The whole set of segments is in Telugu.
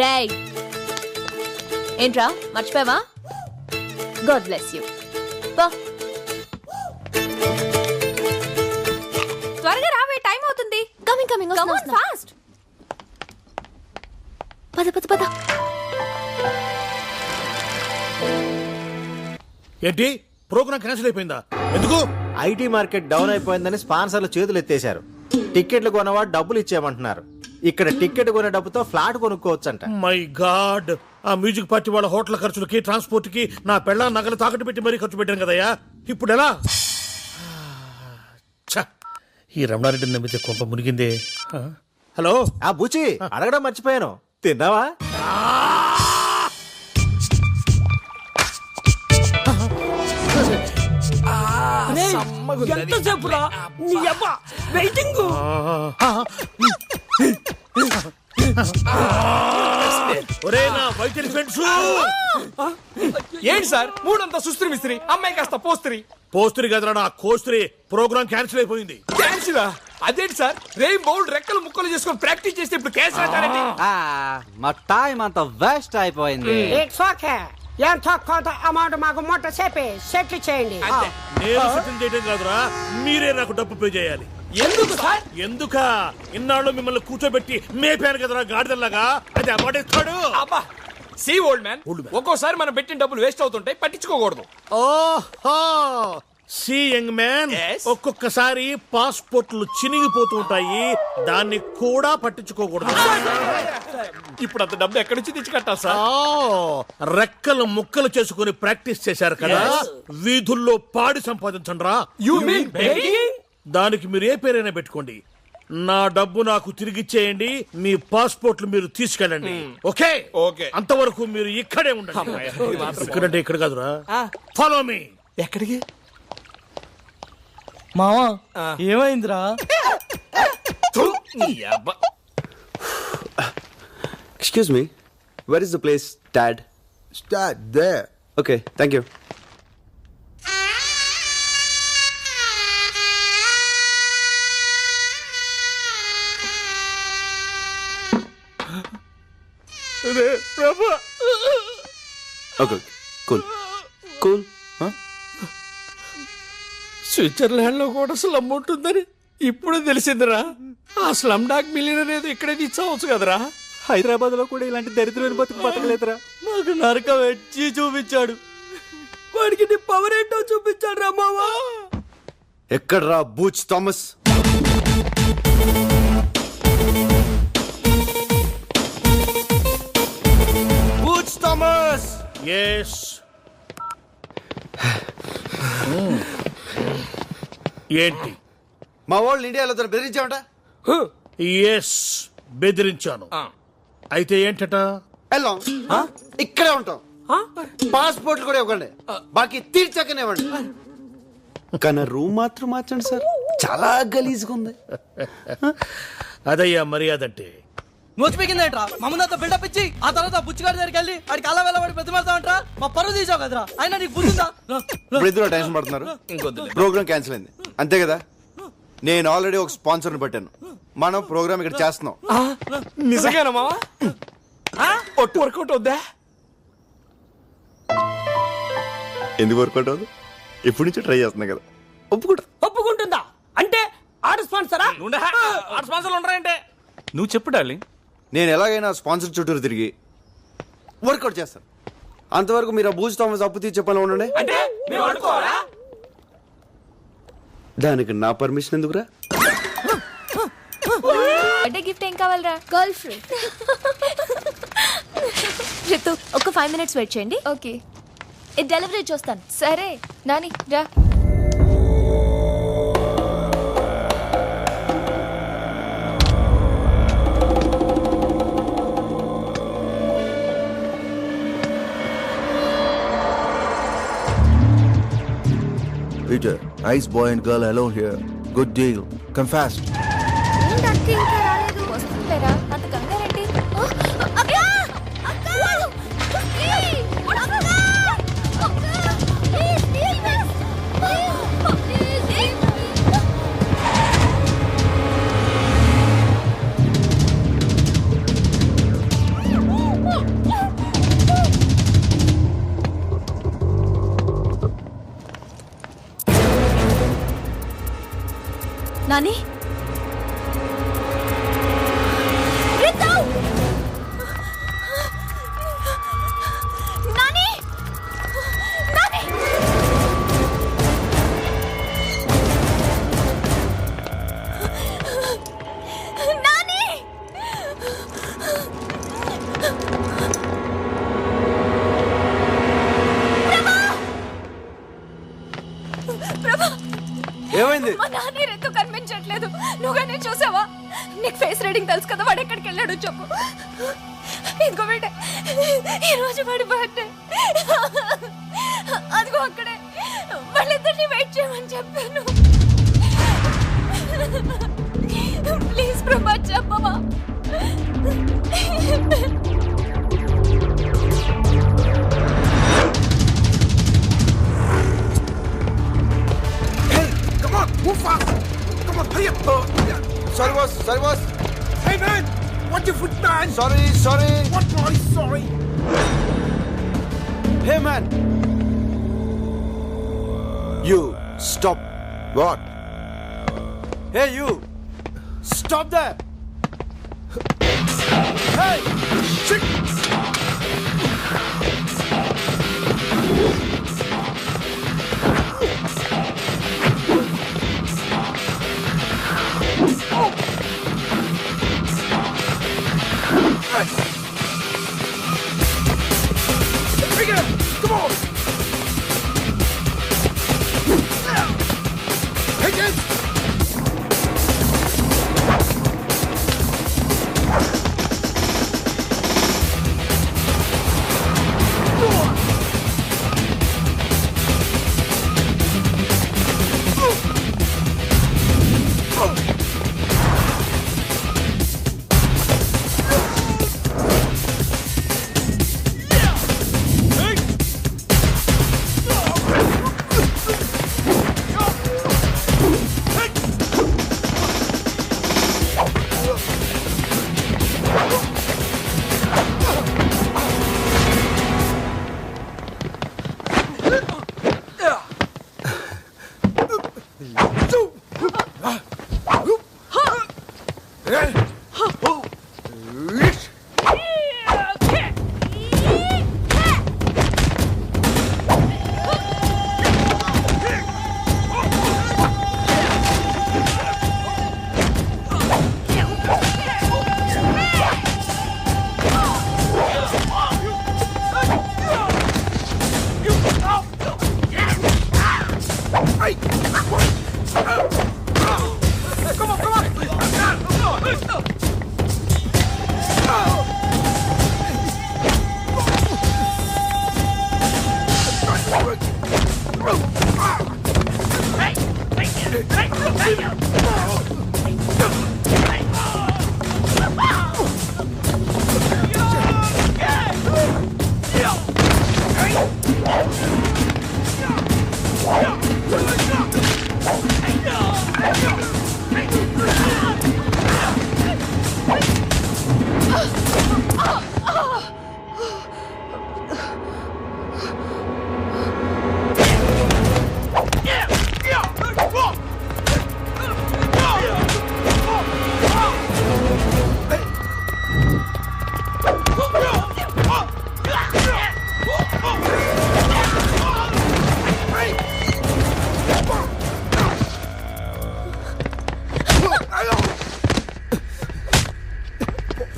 రేయ్. ఏంట్రా? మర్చిపోయావా? God bless you. త్వరగా రావే టైం అవుతుంది. కమింగ్ కమింగ్ ఫాస్ట్ పద పద పద. ఏంటి? ప్రోగ్రామ్ క్యాన్సిల్ అయిపోయిందా? ఎందుకు? ఐటీ మార్కెట్ డౌన్ అయిపోయిందని స్పాన్సర్లు చేతులు ఎత్తేశారు. టిక్కెట్లు కొనవాడు డబ్బులు ఇచ్చేయమంటున్నారు. ఇక్కడ టిక్కెట్ కొనే డబ్బుతో ఫ్లాట్ కొనుక్కోవచ్చంట. My God! ఆ మ్యూజిక్ పార్టీ వాళ్ళ హోటల్ ఖర్చులకి ట్రాన్స్పోర్ట్కి నా పెళ్ళ నగలు తాకట్టు పెట్టి మరీ ఖర్చు పెట్టాను కదయ్యా? ఇప్పుడు ఎలా? ఛ, ఈ రమణారెడ్డిని నమ్మితే కొంప మునిగిందే? హలో? ఆ బుచి అడగడం మర్చిపోయాను. తిన్నావా? ఎంతసేపు రా నీ అబ్బా వెయిటింగ్. ఒరే నా వైద్యుని ఫ్రెండ్స్. ఏంటి సార్? మూడంతా సుస్త్రి మిస్త్రి అమ్మాయి కాస్త పోస్త్రి. పోస్త్రి కదరా నా కోస్త్రి ప్రోగ్రామ్ క్యాన్సిల్ అయిపోయింది. క్యాన్సిలా? అదేంటి సార్? రేం బౌల్ రెక్కలు ముక్కలు చేసుకొని ప్రాక్టీస్ చేస్తే ఇప్పుడు క్యాన్సిల్ అంటారండి ఆ, మా టైం అంతా వేస్ట్ అయిపోయింది. ఇట్స్ ఓకే ఎంత కొంత అమౌంట్ మాకు మొట్ట చెప్పి సెటిల్ చేయండి. అంతే. నేను సెటిల్ చేయడం కాదురా మీరే నాకు డబ్బు పే చేయాలి. ఎందుకు సార్? ఎందుక? ఇన్నాళ్ళు మిమ్మల్ని కూర్చోబెట్టి మేపాను కదరా గాడిదల్లాగా? అది అమ్మాడేస్తాడు అబ్బా సి ఓల్డ్ మ్యాన్. ఒక్కోసారి మనం పెట్టిన డబ్బులు వేస్ట్ అవుతుంటాయి పట్టించుకోకూడదు. ఓహో సి యంగ్ మ్యాన్ Yes. ఒక్కొక్కసారి పాస్పోర్ట్లు చినిగిపోతూ ఉంటాయి. దాన్ని కూడా పట్టించుకోకూడదు. ఇప్పుడు అంత డబ్బు ఎక్కడి నుంచి తెచ్చి కట్టాలి సార్ రెక్కలు ముక్కలు చేసుకుని ప్రాక్టీస్ చేశారు కదా? వీధుల్లో పాడి సంపాదించండి రా యు మీన్ బేగింగ్ దానికి మీరు ఏ పేరైనా పెట్టుకోండి. నా డబ్బు నాకు తిరిగిచ్చేయండి మీ పాస్పోర్ట్లు మీరు తీసుకెళ్ళండి. ఓకే? ఓకే. అంతవరకు మీరు ఇక్కడే ఉండండి. ఇక్కడంటే ఇక్కడ కాదురా. ఫాలో మీ ఎక్కడికి? మావా ఏమైందిరా థు, నీ అబ్బా Excuse me, where is the place, Dad? Start there. Okay, thank you. Okay, cool. Cool, huh? స్విట్జర్లాండ్లో కూడా స్లమ్ ఉంటుందని ఇప్పుడు తెలిసిందిరా. ఆ స్లమ్ డాక్ మిలియనర్ ఏదో ఇక్కడే తీసుకోవచ్చు కదరా. హైదరాబాద్లో కూడా ఇలాంటి దరిద్రమైన బతుకు బతకలేదురా. నాకు నరకం వచ్చి చూపించాడు. వాడికి నీ పవర్ ఏంటో చూపించాడు రా మావా. ఎక్కడ్రా Butch Thomas? Butch Thomas! Yes ఏంటి? మా వాళ్ళు ఇండియాలో తను బెదిరించామంట ఎస్ బెదిరించాను. అయితే ఏంటట? వెళ్ళాం ఇక్కడే ఉంటాం. పాస్పోర్ట్లు కూడా ఇవ్వండి బాకీ తీర్చకనే ఇవ్వండి కానీ రూమ్ మాత్రం మార్చండి సార్. చాలా గలీజ్గా ఉంది అదయ్యా మర్యాద అంటే. నోచిపోయిందేంట్రా మమ్మల్ని బిల్డప్ ఇచ్చి ఆ తర్వాత బుచ్చిగాడి దగ్గరికి వెళ్ళి ఆడికి అలా వెళ్ళబడి ప్రతిమాడతామంట్రా మా పరువు తీసావు కదరా? అయినా నీకు బుద్ధిందా టెన్షన్ పడుతున్నారు. ప్రోగ్రామ్ క్యాన్సిల్ అయింది. అంతే కదా? నేను ఆల్రెడీ ఒక స్పాన్సర్ని పెట్టాను. మనం ప్రోగ్రామ్ ఇక్కడ చేస్తున్నాం. నిజంగానా మావా? ఒట్టు వర్కౌట్ అవుద్దా? ఎందుకు వర్కౌట్ అవ్వదు? ఇప్పటి నుంచి ట్రై చేస్తున్నా కదా. ఒప్పుకుంటా. ఒప్పుకుంటుందా? అంటే ఆడ స్పాన్సరా? స్పాన్సర్లు ఉండరంటే నువ్వు చెప్పు డార్లింగ్. నేను ఎలాగైనా స్పాన్సర్ చుట్టూరు తిరిగి వర్కౌట్ చేస్తాను. అంతవరకు మీరు ఆ బూజ్ థామస్ అప్పు తీర్చే పనిలో ఉండండి. అంటే మేము దానికి నా పర్మిషన్ ఎందుకురా? బర్త్డే గిఫ్ట్ ఏం కావాలరా? గర్ల్ ఫ్రెండ్ రితు ఒక ఫైవ్ మినిట్స్ వెయిట్ చేయండి. ఓకే ఇది డెలివరీ చూస్తాను సరే నాని రా. Peter, nice boy and girl alone here. Good deal. Come fast. ఇంకా రాలేదు వస్తుందిలేరా అంత ఏమైంది మా నాన్న ఎందుకు కనిపించట్లేదు? నువ్వుగానే చూసావా? నీకు ఫేస్ రీడింగ్ తెలుసు కదా వాడు ఎక్కడికి వెళ్ళాడు చెప్పు. ఇదిగో బిడ్డ ఈరోజు రోజు వాడి బర్త్డే అదిగో అక్కడే. వాళ్ళిద్దరిని వెయిట్ చేయమని చెప్పాను. ప్లీజ్ ప్రభా చెప్పవా? Fast. Come on, hurry up. sorry, boss. Sorry, boss. Hey man, what your foot man? Sorry, sorry. What boy? Sorry. Hey, man. You stop. What? Hey, you. Stop there. Hey, shit.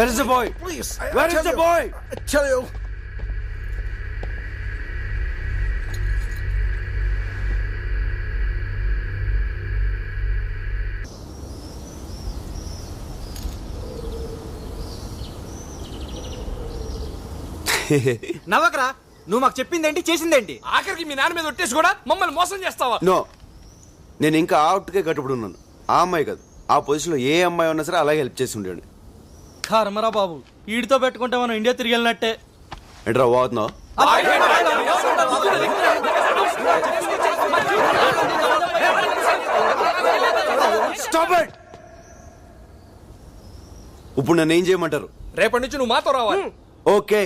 Where is the boy? Please. Where is the boy? I tell you. నవ్వకరా నువ్వు మాకు చెప్పిందేంటి చేసిందేంటి ఆఖరికి మీ నాన్న మీద ఒట్టేసి కూడా మమ్మల్ని మోసం చేస్తావా నో నేను ఇంకా ఆ అవుట్కే కట్టుబడి ఉన్నాను ఆ అమ్మాయి కాదు ఆ పొజిషన్లో ఏ అమ్మాయి ఉన్నా సరే అలాగే హెల్ప్ చేసి ఉండేవాడిని కర్మరా బాబు. వీడితో పెట్టుకుంటే మనం ఇండియా తిరిగి వెళ్ళినట్టే. ఏంట్రా పోతున్నావు స్టాప్ ఇట్ ఇప్పుడు నన్ను ఏం చేయమంటారు? రేపటి నుంచి నువ్వు మాతో రావాలి. Okay.